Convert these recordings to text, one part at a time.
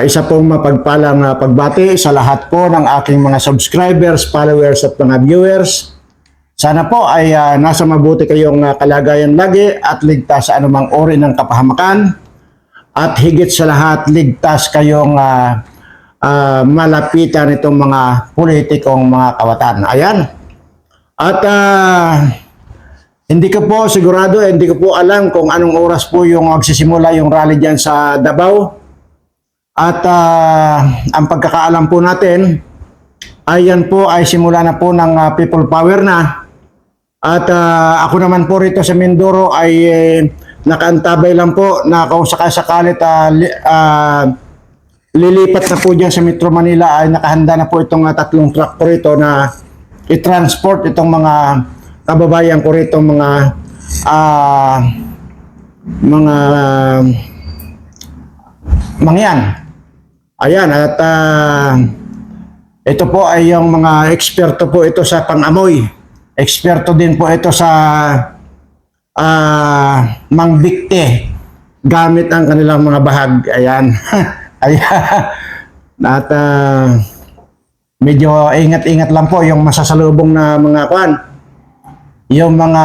Ah, isa pong mapagpalang ah, pagbati sa lahat po ng aking mga subscribers, followers at mga viewers. Sana po ay ah, nasa mabuti kayong ah, kalagayan lagi at ligtas sa anumang uri ng kapahamakan. At higit sa lahat, ligtas kayong ah, ah, malapitan itong mga politikong mga kawatan. Ayan. At ah, hindi ko po sigurado, hindi ko po alam kung anong oras po yung magsisimula yung rally dyan sa Davao. At ah, ang pagkakaalam po natin, ayan po ay simula na po ng ah, people power na. At ah, ako naman po rito sa Mindoro ay eh, nakaantabay lang po na kung sakasakalit ah, li, ah, lilipat na po dyan sa Metro Manila ay nakahanda na po itong ah, tatlong truck po rito na i-transport itong mga kababayan ko rito mga ah, mga mangyan. Ayan, at ah, ito po ay yung mga eksperto po ito sa pangamoy. Eksperto din po ito sa ah, mangbikte gamit ang kanilang mga bahag. Ayan. Ayan. At ah, medyo ingat-ingat lang po yung masasalubong na mga kwan. Yung mga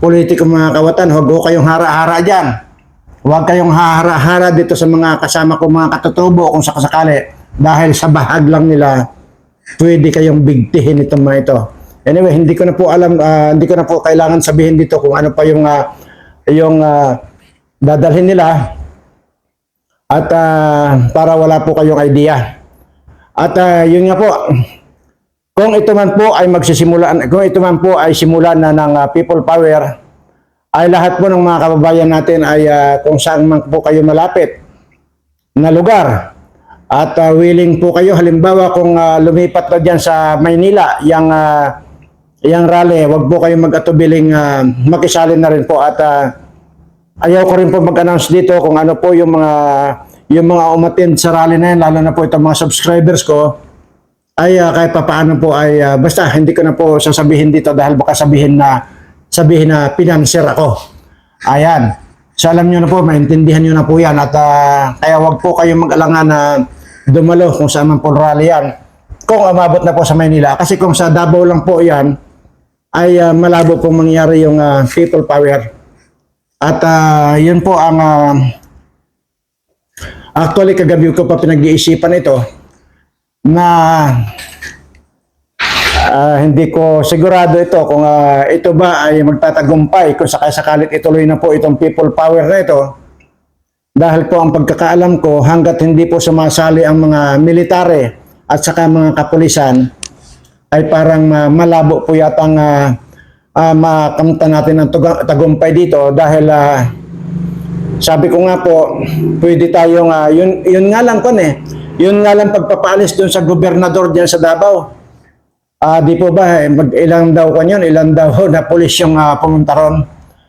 politiko mga kawatan, huwag ho kayong hara-hara dyan. Huwag kayong hahara-hara dito sa mga kasama ko mga katutubo kung sakasakali. Dahil sa bahag lang nila, pwede kayong bigtihin itong mga ito. Anyway, hindi ko na po alam, ah, hindi ko na po kailangan sabihin dito kung ano pa yung, ah, yung ah, dadalhin nila. At ah, para wala po kayong idea. At ah, yun nga po, kung ito man po ay magsisimula, kung ito man po ay simulan na ng ah, people power, ay lahat po ng mga kababayan natin ay ah, kung saan man po kayo malapit na lugar. At ah, willing po kayo halimbawa kung ah, lumipat na diyan sa Maynila yang ah, yang rally wag po kayo mag-atubiling ah, makisali na rin po. At ah, ayaw ko rin po mag-announce dito kung ano po yung mga yung mga umattend sa rally na yan lalo na po itong mga subscribers ko. Ay ah, kahit papaano po ay ah, basta hindi ko na po sasabihin dito dahil baka sabihin na sabihin na pinanser ako. Ayan. So alam nyo na po, maintindihan nyo na po yan at ah, kaya wag po kayong mag-alangan na dumalo kung saan man po rally yan. Kung umabot na po sa Maynila. Kasi kung sa Davao lang po yan, ay ah, malabo pong mangyari yung ah, people power. At ah, yun po ang ah, actually kagabi ko pa pinag-iisipan ito na Ah, hindi ko sigurado ito kung ah, ito ba ay magtatagumpay kung sakasakalit ituloy na po itong people power na ito. Dahil po ang pagkakaalam ko hanggat hindi po sumasali ang mga militare at saka mga kapulisan ay parang ah, malabo po yata ang uh, makamta natin ng tuga- tagumpay dito dahil ah, sabi ko nga po, pwede tayong, ah, yun, yun nga lang kon eh, yun nga lang pagpapaalis dun sa gobernador diyan sa Davao. Ah, di po ba, eh, mag ilang daw kan ilang daw na pulis yung ah, pumunta ron.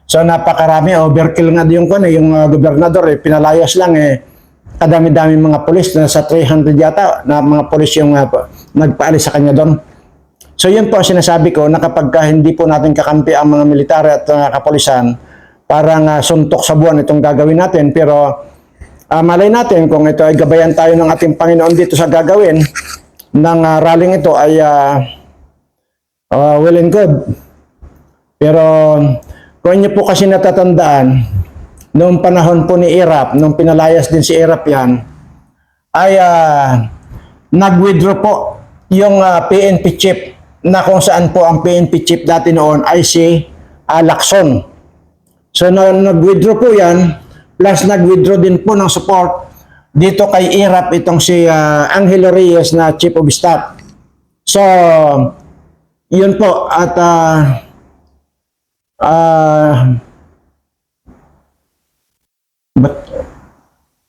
So napakarami, overkill nga yung kan eh, yung ah, gobernador eh, pinalayas lang eh. Kadami-dami mga pulis, nasa 300 yata na mga pulis yung pa- nagpaalis sa kanya doon. So yun po ang sinasabi ko na hindi po natin kakampi ang mga militar at mga kapulisan, parang ah, suntok sa buwan itong gagawin natin. Pero ah, malay natin kung ito ay gabayan tayo ng ating Panginoon dito sa gagawin ng ah, rallying ito ay ah, ah, well and good. Pero kung inyo po kasi natatandaan, noong panahon po ni Irap, nung pinalayas din si Irap yan, ay ah, nag-withdraw po yung ah, PNP chip na kung saan po ang PNP chip dati noon ay si ah, Lacson. So na, nag-withdraw po yan, plus nag-withdraw din po ng support dito kay Irap itong si ah, Angelo Reyes na Chief of Staff. So, yun po at ah ah ba't,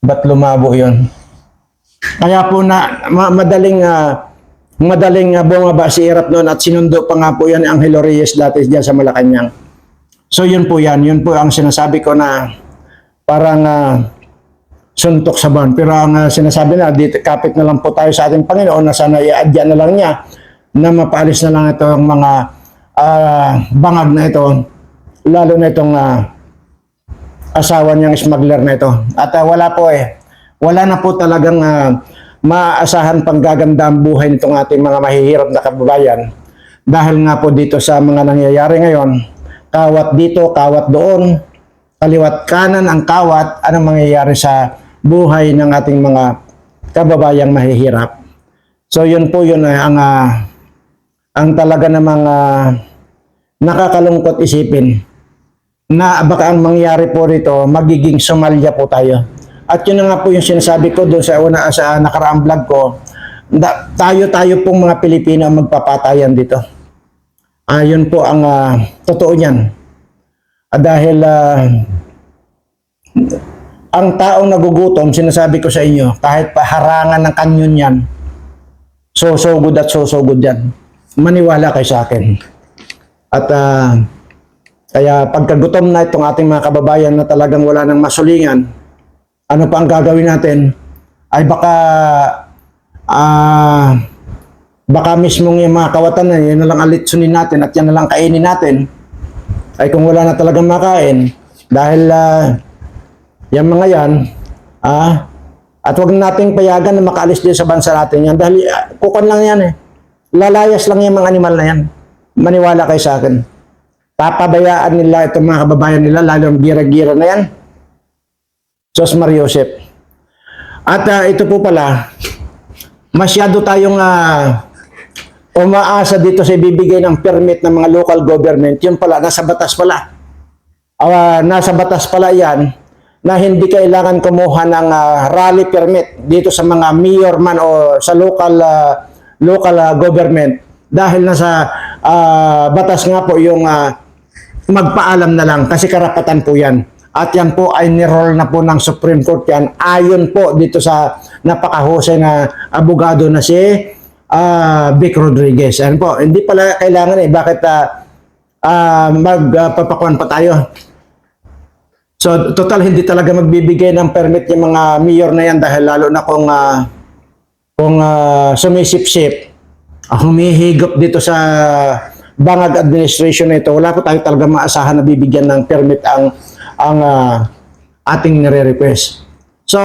ba't lumabo yun? Kaya po na ma- madaling ah, madaling uh, bumaba si Irap noon at sinundo pa nga po yan ang Reyes dati diyan sa Malacanang. So yun po yan, yun po ang sinasabi ko na parang ah, suntok sa buwan. Pero ang ah, sinasabi na, dito, kapit na lang po tayo sa ating Panginoon na sana i-adya na lang niya na mapaalis na lang ito ang mga ah, bangag na ito, lalo na itong ah, asawa niyang smuggler na ito. At ah, wala po eh, wala na po talagang ah, maaasahan pang gaganda ang buhay nitong ating mga mahihirap na kababayan. Dahil nga po dito sa mga nangyayari ngayon, kawat dito, kawat doon, kaliwat kanan ang kawat, anong mangyayari sa buhay ng ating mga kababayang mahihirap. So yun po yun ay ang ah, ang talaga namang ah, nakakalungkot isipin na baka ang mangyari po rito magiging Somalia po tayo. At yun nga po yung sinasabi ko doon sa una sa nakaraang vlog ko, da, tayo tayo pong mga Pilipino ang magpapatayan dito. Ayun po ang ah, totoo niyan. Ah, dahil ah, ang taong nagugutom, sinasabi ko sa inyo, kahit paharangan ng kanyon yan, so so good at so so good yan. Maniwala kayo sa akin. At ah, kaya pagkagutom na itong ating mga kababayan na talagang wala nang masulingan, ano pa ang gagawin natin? Ay baka ah baka mismong yung mga kawatan na yun na lang alitsunin natin at yan na lang kainin natin. Ay kung wala na talagang makain, dahil ah, yung mga yan, ah, at wag nating payagan na makaalis din sa bansa natin yan dahil ah, kukan lang yan eh. Lalayas lang yung mga animal na yan. Maniwala kayo sa akin. Papabayaan nila itong mga kababayan nila, lalo ang gira-gira na yan. Diyos Mariosep. At ah, ito po pala, masyado tayong ah, umaasa dito sa ibibigay ng permit ng mga local government. Yun pala, nasa batas pala. Ah, nasa batas pala yan na hindi kailangan kumuha ng ah, rally permit dito sa mga mayor man o sa local ah, local ah, government dahil nasa ah, batas nga po yung ah, magpaalam na lang kasi karapatan po yan. At yan po ay niroll na po ng Supreme Court yan ayon po dito sa napakahusay na abogado na si ah, Vic Rodriguez. Yan po, hindi pala kailangan eh. Bakit uh, magpapakuan pa tayo? So, total hindi talaga magbibigay ng permit yung mga mayor na yan dahil lalo na kung ah, kung ah, sumisip-sip, ah, humihigop dito sa bangag administration na ito, wala po tayo talaga maasahan na bibigyan ng permit ang ang ah, ating nire-request. So,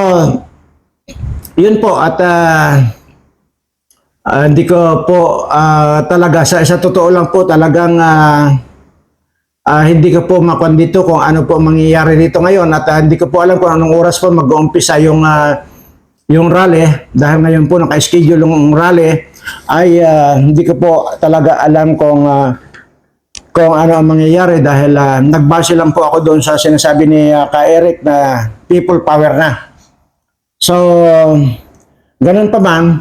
yun po at ah, ah, hindi ko po ah, talaga sa, sa totoo lang po talagang ah, Ah, hindi ko po makuan dito kung ano po ang mangyayari dito ngayon at ah, hindi ko po alam kung anong oras po mag-uumpisa yung ah, yung rally dahil ngayon po naka-schedule yung rally ay ah, hindi ko po talaga alam kung ah, kung ano ang mangyayari dahil ah, nagbase lang po ako doon sa sinasabi ni ah, Ka Eric na people power na. So, ganun pa man,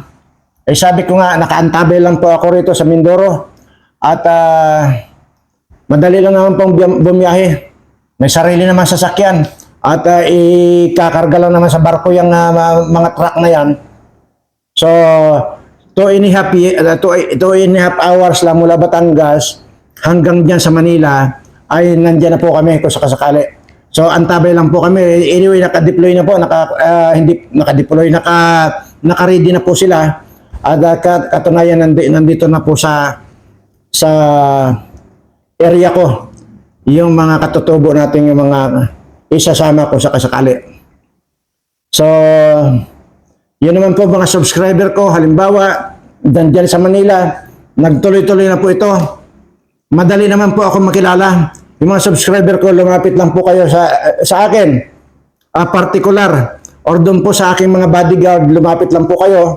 eh sabi ko nga, nakaantabay lang po ako rito sa Mindoro. At ah, madali lang naman pong bumiyahe. May sarili naman sasakyan. At ah, ikakarga lang naman sa barko yung ma- mga truck na yan. So, two and a half, uh, two, two and a half hours lang mula Batangas hanggang dyan sa Manila ay nandyan na po kami kung sakasakali. So, antabay lang po kami. Anyway, naka-deploy na po. Naka, ah, hindi, naka-deploy, naka, naka-ready na po sila. At kat- katunayan, nandi, nandito na po sa sa area ko yung mga katutubo natin yung mga isasama ko sa kasakali. So, yun naman po mga subscriber ko, halimbawa, dandyan sa Manila, nagtuloy-tuloy na po ito. Madali naman po ako makilala. Yung mga subscriber ko, lumapit lang po kayo sa, sa akin. Ah, particular. Or doon po sa aking mga bodyguard, lumapit lang po kayo.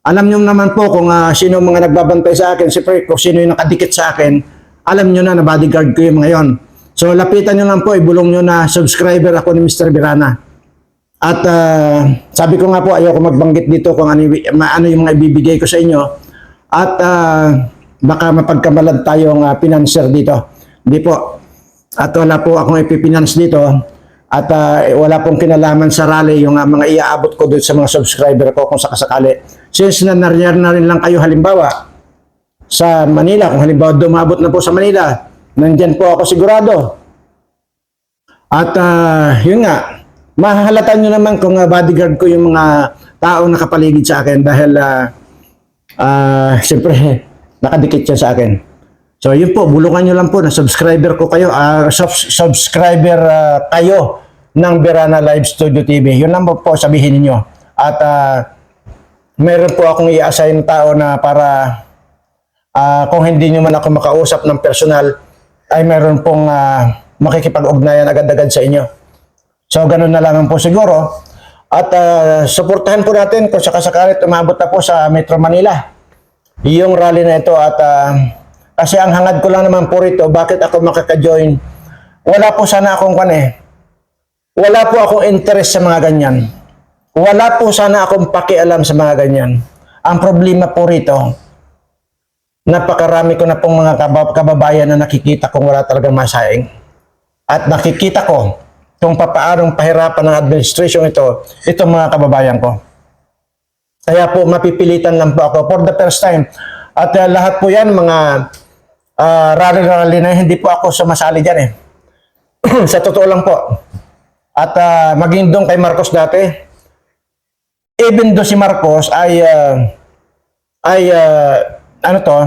Alam nyo naman po kung ah, sino mga nagbabantay sa akin, siyempre kung sino yung nakadikit sa akin, alam nyo na na bodyguard ko yung mga yon. So lapitan nyo lang po, ibulong nyo na subscriber ako ni Mr. Birana. At ah, sabi ko nga po, ayoko magbanggit dito kung ano, ano yung mga ibibigay ko sa inyo. At ah, baka mapagkamalan tayong uh, pinanser dito. Hindi po. At wala po akong ipipinance dito. At ah, wala pong kinalaman sa rally yung ah, mga iaabot ko doon sa mga subscriber ko kung sakasakali. Since na na rin lang kayo halimbawa sa Manila, kung halimbawa dumabot na po sa Manila, nandyan po ako sigurado. At ah, yun nga, mahahalata nyo naman kung ah, bodyguard ko yung mga taong nakapaligid sa akin dahil ah, ah, siyempre nakadikit siya sa akin. So yun po, bulungan nyo lang po na subscriber ko kayo, ah, sub- subscriber ah, kayo ng Berana Live Studio TV. Yun lang po, po sabihin ninyo. At ah, meron po akong i-assign tao na para ah, kung hindi nyo man ako makausap ng personal, ay meron pong ah, makikipag-ugnayan agad-agad sa inyo. So, ganun na lang po siguro. At ah, suportahan po natin kung sakasakalit umabot na po sa Metro Manila. Yung rally na ito at ah, kasi ang hangad ko lang naman po rito, bakit ako makaka-join? Wala po sana akong kan eh. Wala po akong interest sa mga ganyan. Wala po sana akong pakialam sa mga ganyan. Ang problema po rito, napakarami ko na pong mga kaba- kababayan na nakikita kong wala talagang masaing. At nakikita ko kung papaanong pahirapan ng administration ito, itong mga kababayan ko. Kaya po mapipilitan lang po ako for the first time. At uh, lahat po yan, mga uh, rally-rally na hindi po ako sumasali dyan eh. Sa totoo lang po. At uh, maging doon kay Marcos dati, even do si Marcos ay uh, ay uh, ano to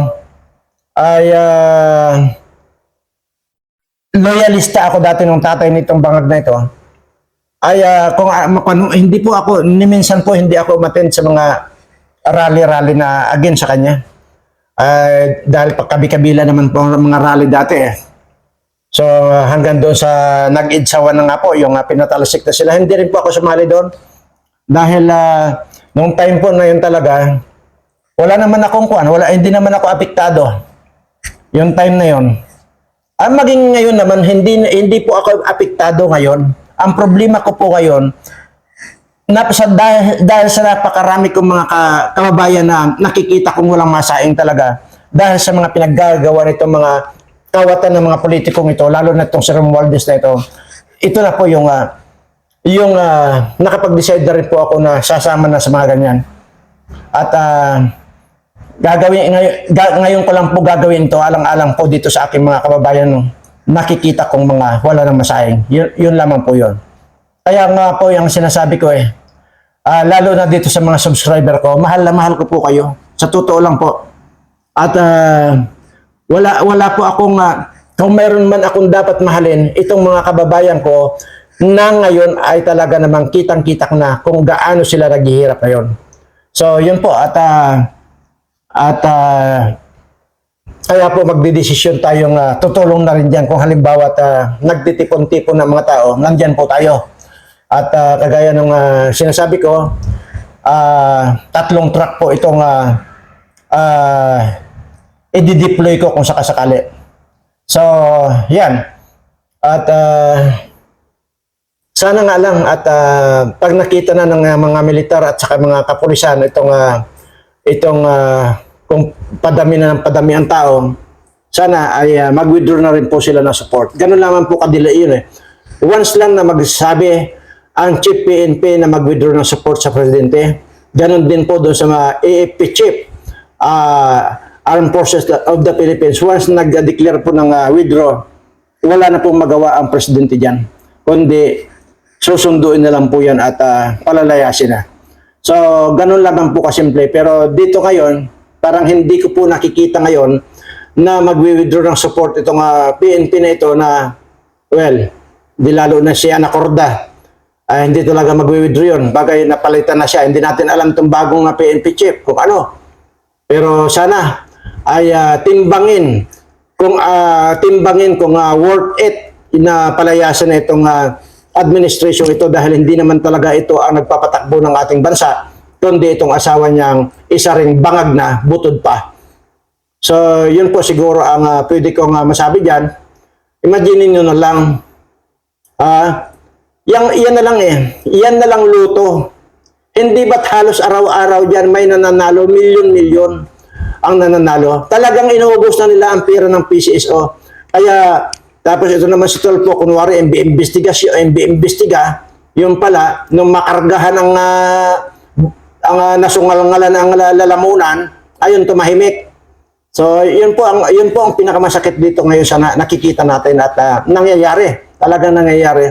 ay uh, loyalista ako dati nung tatay nitong bangag na ito ay ah, kung kung hindi po ako ni minsan po hindi ako umattend sa mga rally-rally na against sa kanya. Ay dahil pagkabi-kabila naman po ang mga rally dati eh. So hanggang doon sa nag-idsawa na nga po yung uh, pinatalasik na sila. Hindi rin po ako sumali doon. Dahil ah, nung time po na yun talaga, wala naman akong kuan, wala hindi naman ako apektado. Yung time na yun. Ang maging ngayon naman, hindi, hindi po ako apektado ngayon. Ang problema ko po ngayon, na, sa, dahil, dahil sa napakarami kong mga ka, kababayan na nakikita kong walang masaing talaga, dahil sa mga pinaggagawa nitong mga kawatan ng mga politikong ito, lalo na itong si Romualdez na ito, ito na po yung, ah, yung ah, nakapag-decide na rin po ako na sasama na sa mga ganyan. At ah, gagawin ngayon, ga- ngayon ko lang po gagawin to alang-alang po dito sa aking mga kababayan no, nakikita kong mga wala nang masayang. Yun, yun lamang po yun. Kaya nga po yung sinasabi ko eh ah, lalo na dito sa mga subscriber ko mahal na mahal ko po kayo. Sa totoo lang po. At ah, wala wala po akong ah, kung meron man akong dapat mahalin itong mga kababayan ko na ngayon ay talaga namang kitang-kitak na kung gaano sila naghihirap ngayon. So yun po. At ah, at ah, kaya po magdidesisyon tayong ah, tutulong na rin dyan kung halimbawa uh, nagtitipon-tipon ng mga tao, nandyan po tayo. At ah, kagaya ng ah, sinasabi ko, ah, tatlong truck po itong uh, i-deploy ko kung sakasakali. So, yan. At ah, sana nga lang at ah, pag nakita na ng ah, mga militar at saka mga kapulisan itong ah, itong ah, kung padami na ng padami ang tao, sana ay ah, mag-withdraw na rin po sila ng support. Ganun lamang po kadila yun eh. Once lang na magsabi ang chief PNP na mag-withdraw ng support sa presidente, ganun din po doon sa mga AFP chief, ah, Armed Forces of the Philippines. Once nag-declare po ng ah, withdraw, wala na pong magawa ang presidente dyan. Kundi susunduin na lang po yan at ah, palalayasin na. So, ganun lamang po kasimple. Pero dito ngayon, parang hindi ko po nakikita ngayon na magwi-withdraw ng support itong ah, PNP na ito na, well, di lalo na si Anacorda. Ah, hindi talaga magwi-withdraw yun. Bagay napalitan na siya. Hindi natin alam itong bagong ah, PNP chief kung ano. Pero sana ay ah, timbangin kung ah, timbangin kung ah, worth it na palayasan itong ah, administration ito dahil hindi naman talaga ito ang nagpapatakbo ng ating bansa kundi itong asawa niyang isa ring bangag na butod pa. So, yun po siguro ang ah, pwede kong ah, masabi diyan. Imagine niyo na lang ah yang iyan na lang eh. Iyan na lang luto. Hindi ba't halos araw-araw diyan may nananalo milyon-milyon ang nananalo. Talagang inuubos na nila ang pera ng PCSO. Kaya tapos ito naman si Tolpo, kunwari MB investigasyon, MB investiga, yung pala, nung makargahan ang, ah, ang uh, nasungal-ngalan ang la- lalamunan, ayun tumahimik. So, yun po ang yun po ang pinakamasakit dito ngayon sa na- nakikita natin at ah, nangyayari. Talagang nangyayari.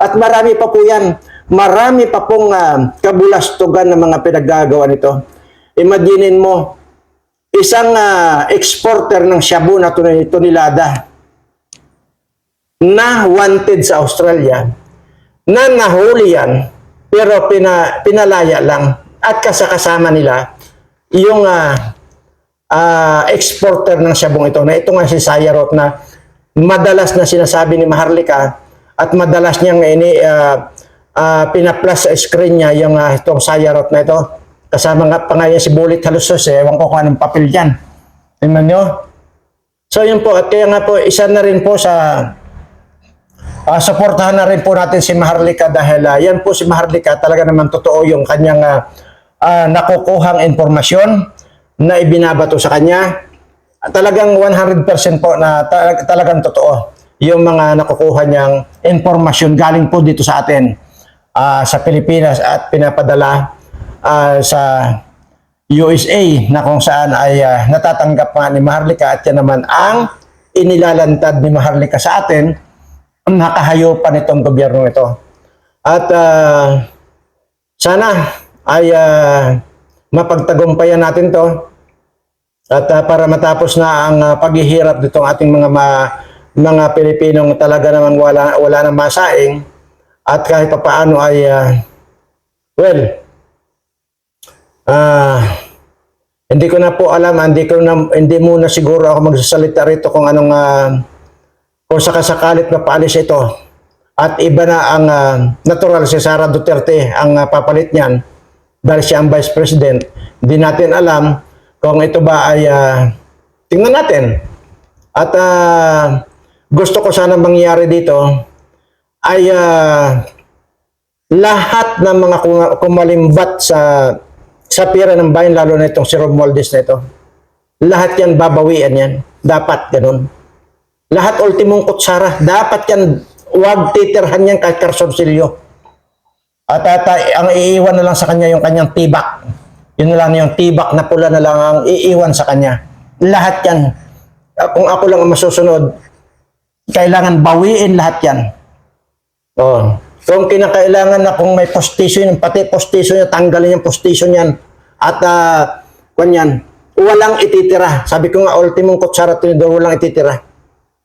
At marami pa po 'yan. Marami pa pong ah, kabulastugan ng mga pinaggagawa nito. Imaginin mo isang ah, exporter ng shabu na tunay tonelada na wanted sa Australia na nahuli yan, pero pina, pinalaya lang at kasakasama nila yung ah, ah, exporter ng sabong ito na ito nga si Sayarot na madalas na sinasabi ni Maharlika at madalas niyang ini ah, ah, pinaplas sa screen niya yung ah, itong Sayarot na ito. Kasama nga pa nga yan si Bulit Halusos eh. ewan ko kung anong papel dyan. Tingnan nyo. So yun po. At kaya nga po isa na rin po sa Ah, suportahan na rin po natin si Maharlika dahil ah, yan po si Maharlika. Talaga naman totoo yung kanyang ah, ah, nakukuhang informasyon na ibinabato sa kanya. Talagang 100% po na ta- talagang totoo yung mga nakukuha niyang informasyon galing po dito sa atin ah, sa Pilipinas at pinapadala ah, sa USA na kung saan ay ah, natatanggap nga ni Maharlika at yan naman ang inilalantad ni Maharlika sa atin ang nakahayupan itong gobyerno ito. At ah, sana ay ah, mapagtagumpayan natin to. At ah, para matapos na ang ah, paghihirap nitong ating mga ma- mga Pilipinong talaga namang wala wala nang masaing. At kahit papaano ay ah, well ah hindi ko na po alam, hindi ko na hindi muna siguro ako magsasalita rito kung anong ah, kung sakasakalit na paalis ito. At iba na ang ah, natural si Sara Duterte ang ah, papalit niyan dahil siya ang vice president hindi natin alam kung ito ba ay ah, tingnan natin at ah, gusto ko sana mangyari dito ay ah, lahat ng mga kum- kumalimbat sa sa pira ng bayan lalo na itong si Romualdez na ito lahat yan babawian yan dapat ganun lahat ultimong kutsara. Dapat yan, huwag titirhan yan kahit karsorsilyo. At, at ah, ang iiwan na lang sa kanya yung kanyang tibak. Yun na lang yung tibak na pula na lang ang iiwan sa kanya. Lahat yan. Ah, Kung ako lang ang masusunod, kailangan bawiin lahat yan. Oh. Kung kinakailangan na kung may postisyon, pati postisyon niya, tanggalin yung postisyon yan. At, uh, kanyan, walang ititira. Sabi ko nga, ultimong kutsara tinidor, walang ititira.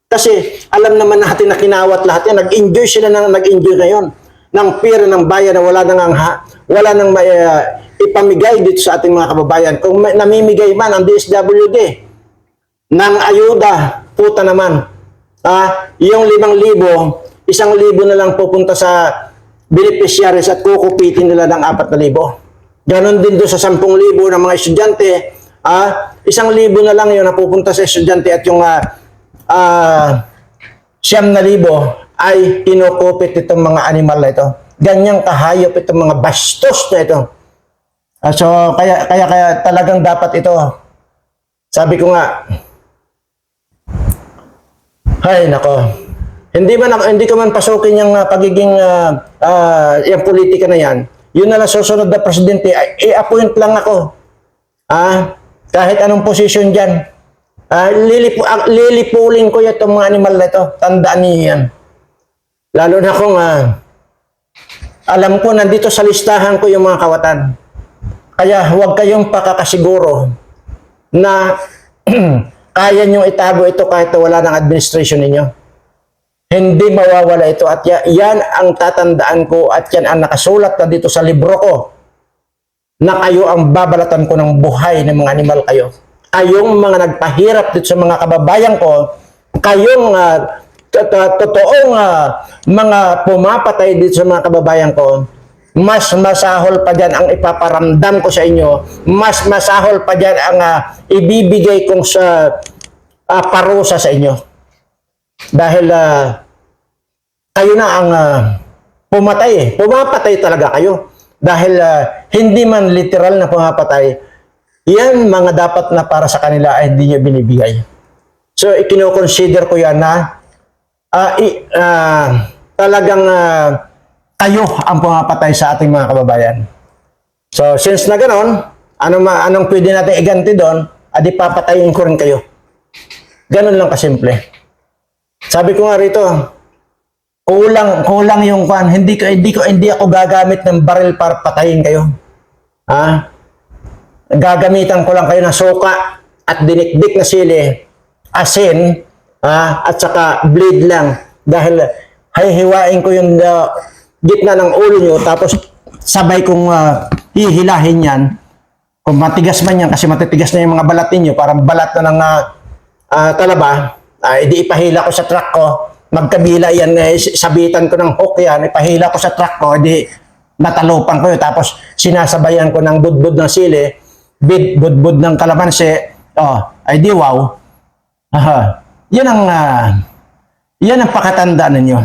Kasi alam naman natin na kinawat lahat yan. Nag-enjoy sila ng nag-enjoy ngayon ng pera ng bayan na wala nang ha, wala nang uh, ipamigay dito sa ating mga kababayan. Kung may, namimigay man ang DSWD ng ayuda, puta naman. Ah, yung limang libo, isang libo na lang pupunta sa beneficiaries at kukupitin nila ng apat na libo. Ganon din doon sa sampung libo ng mga estudyante, ah, isang libo na lang yun na pupunta sa estudyante at yung ah, ah, siyam na libo ay kinukupit itong mga animal na ito. Ganyang kahayop itong mga bastos na ito. Ah, so, kaya, kaya, kaya talagang dapat ito. Sabi ko nga, ay, nako. Hindi man hindi ko man pasukin yung ah, pagiging uh, yung politika na yan. Yun na lang susunod na presidente, i-appoint lang ako. Ah, kahit anong posisyon diyan. Ah, lilipu ah, lilipulin ko itong mga animal na ito. Tandaan niyo yan. Lalo na kung ah, alam ko nandito sa listahan ko yung mga kawatan. Kaya huwag kayong pakakasiguro na kaya niyong itago ito kahit wala ng administration ninyo. Hindi mawawala ito at ya- yan ang tatandaan ko at yan ang nakasulat na dito sa libro ko na kayo ang babalatan ko ng buhay ng mga animal kayo. Kayong mga nagpahirap dito sa mga kababayan ko, kayong to- totoong mga pumapatay dito sa mga kababayan ko, mas masahol pa dyan ang ipaparamdam ko sa inyo, mas masahol pa dyan ang ah, ibibigay kong sa ah, parusa sa inyo. Dahil ah, kayo na ang ah, pumatay eh. Pumapatay talaga kayo. Dahil ah, hindi man literal na pumapatay, yan mga dapat na para sa kanila ay hindi nyo binibigay. So, ikinoconsider ko yan na i- ah, talagang ah, kayo ang pumapatay sa ating mga kababayan. So, since na ganon, ano ma anong pwede natin iganti doon, adi papatayin ko rin kayo. Ganon lang kasimple. Sabi ko nga rito, kulang kulang yung kwan, hindi ko hindi ko hindi ako gagamit ng baril para patayin kayo. Ha? Gagamitan ko lang kayo ng suka at dinikdik na sili, asin, ha? at saka blade lang dahil hihiwain ko yung uh, gitna ng ulo nyo, tapos sabay kong ah, hihilahin yan. Kung matigas man yan, kasi matitigas na yung mga balat ninyo, parang balat na ng ah, ah, talaba, ah, edi ipahila ko sa truck ko, magkabila yan, eh, sabitan ko ng hook yan, ipahila ko sa truck ko, edi natalupan ko yun, tapos sinasabayan ko ng budbud ng sili, bid, budbud ng kalamansi, oh, ay wow. Aha. Yan ang, ah, yan ang pakatanda ninyo.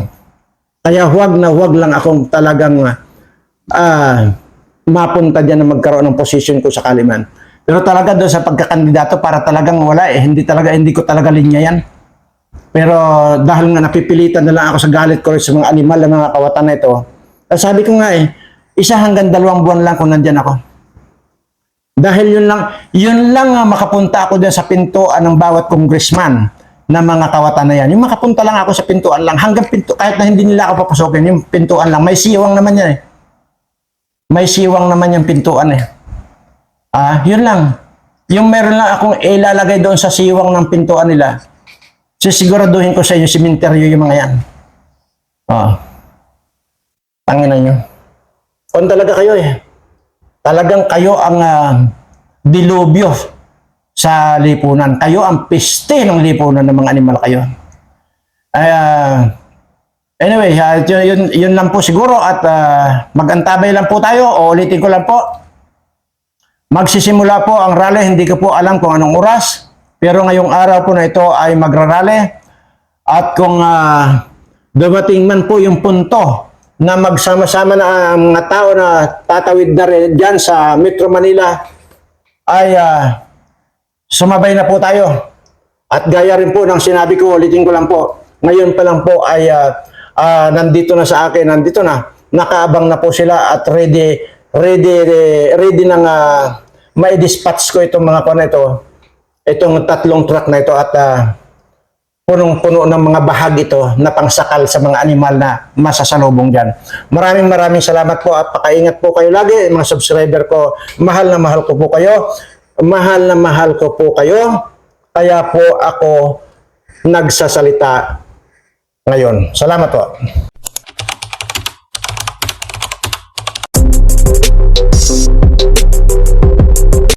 Kaya huwag na huwag lang akong talagang ah, mapunta dyan na magkaroon ng position ko sa Kaliman. Pero talaga doon sa pagkakandidato para talagang wala eh. Hindi talaga, hindi ko talaga linya yan. Pero dahil nga napipilitan na lang ako sa galit ko sa mga animal na mga kawatan na ito, ah, sabi ko nga eh, isa hanggang dalawang buwan lang kung nandyan ako. Dahil yun lang, yun lang makapunta ako dyan sa pintuan ng bawat congressman na mga kawatan na yan. Yung makapunta lang ako sa pintuan lang, hanggang pinto, kahit na hindi nila ako papasokin, yung pintuan lang, may siwang naman yan eh. May siwang naman yung pintuan eh. Ah, yun lang. Yung meron lang akong ilalagay doon sa siwang ng pintuan nila, sisiguraduhin ko sa inyo, simenteryo yung mga yan. Ah. Tangina nyo. Kung talaga kayo eh. Talagang kayo ang ah, dilubyo sa lipunan. Kayo ang piste ng lipunan ng mga animal kayo. Ay, ah, anyway, ah, yun, yun, lang po siguro at ah, mag-antabay lang po tayo. O ulitin ko lang po. Magsisimula po ang rally. Hindi ko po alam kung anong oras. Pero ngayong araw po na ito ay magrarally. At kung ah, dumating man po yung punto na magsama-sama na ang mga tao na tatawid na rin dyan sa Metro Manila ay ah, sumabay na po tayo. At gaya rin po ng sinabi ko, ulitin ko lang po, ngayon pa lang po ay ah, ah, nandito na sa akin, nandito na, nakaabang na po sila at ready, ready, ready nang uh, mai-dispatch ko itong mga kwan ito, itong tatlong truck na ito at ah, punong-puno ng mga bahag ito na pangsakal sa mga animal na masasalubong dyan. Maraming maraming salamat po at pakaingat po kayo lagi, mga subscriber ko. Mahal na mahal ko po kayo. Mahal na mahal ko po kayo. Kaya po ako nagsasalita ngayon. Salamat po.